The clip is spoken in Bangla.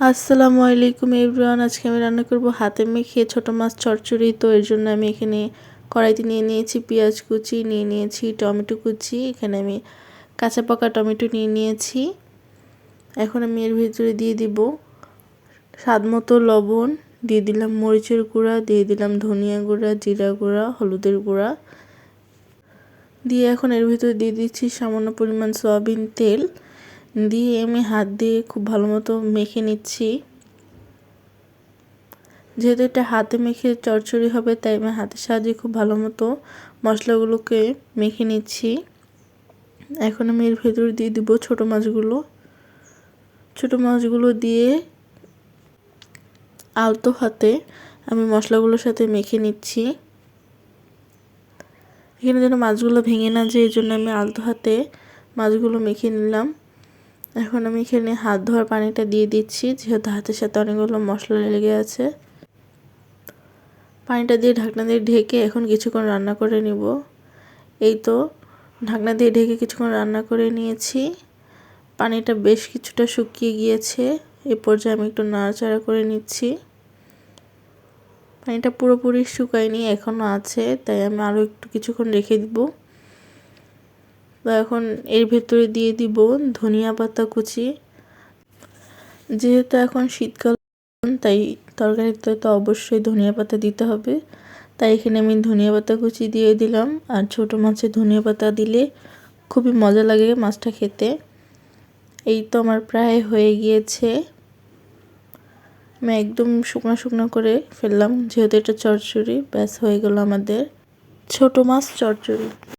আসসালামু আলাইকুম এভরিওয়ান, আজকে আমি রান্না করব হাতে মেখে ছোট মাছ চচ্চড়ি। তো এর জন্য আমি এখানে কড়াইতে নিয়ে নিয়েছি পেঁয়াজ কুচি, নিয়ে নিয়েছি টমেটো কুচি, এখানে আমি কাঁচা পাকা টমেটো নিয়ে নিয়েছি। এখন আমি এর ভিতরে দিয়ে দিব স্বাদ মতো লবণ, দিয়ে দিলাম মরিচের গুঁড়া, দিয়ে দিলাম ধনিয়া গুঁড়া, জিরা গুঁড়া, হলুদের গুঁড়া। দিয়ে এখন এর ভিতরে দিয়ে দিচ্ছি সামান্য পরিমাণ সয়াবিন তেল। দিয়ে আমি হাত দিয়ে খুব ভালো মতো মেখে নিচ্ছি। যেহেতু এটা হাতে মেখে চড়চড়ি হবে, তাই আমি হাতের সাহায্যে খুব ভালো মতো মশলাগুলোকে মেখে নিচ্ছি। এখন আমি এর ভেতর দিয়ে দিব ছোটো মাছগুলো। ছোটো মাছগুলো দিয়ে আলতো হাতে আমি মশলাগুলোর সাথে মেখে নিচ্ছি। এখানে যেন মাছগুলো ভেঙে না যায় এই জন্য আমি আলতো হাতে মাছগুলো মেখে নিলাম। এখন আমি এখানে হাত ধোয়ার পানিটা দিয়ে দিচ্ছি, যেহেতু হাতের সাথে অনেকগুলো মশলা লেগে আছে। পানিটা দিয়ে ঢাকনা দিয়ে ঢেকে এখন কিছুক্ষণ রান্না করে নিব। এই তো, ঢাকনা দিয়ে ঢেকে কিছুক্ষণ রান্না করে নিয়েছি। পানিটা বেশ কিছুটা শুকিয়ে গিয়েছে, এ পর্যায়ে আমি একটু নাড়াচাড়া করে নিচ্ছি। পানিটা পুরোপুরি শুকায়নি, এখনও আছে, তাই আমি আরও একটু কিছুক্ষণ রেখে দিব। তো এখন এর ভেতরে দিয়ে দিব ধনিয়া পাতা কুচি। যেহেতু এখন শীতকাল, তাই তরকারিতে তো অবশ্যই ধনিয়া পাতা দিতে হবে। তাই এখানে আমি ধনিয়া পাতা কুচি দিয়ে দিলাম। আর ছোট মাছে ধনিয়া পাতা দিলে খুবই মজা লাগে মাছটা খেতে। এই তো আমার প্রায় হয়ে গিয়েছে। আমি একদম শুকনো শুকনো করে ফেললাম, যেহেতু এটা চচ্চড়ি, ব্যাস হয়ে গেল আমাদের। ছোট মাছ চচ্চড়ি।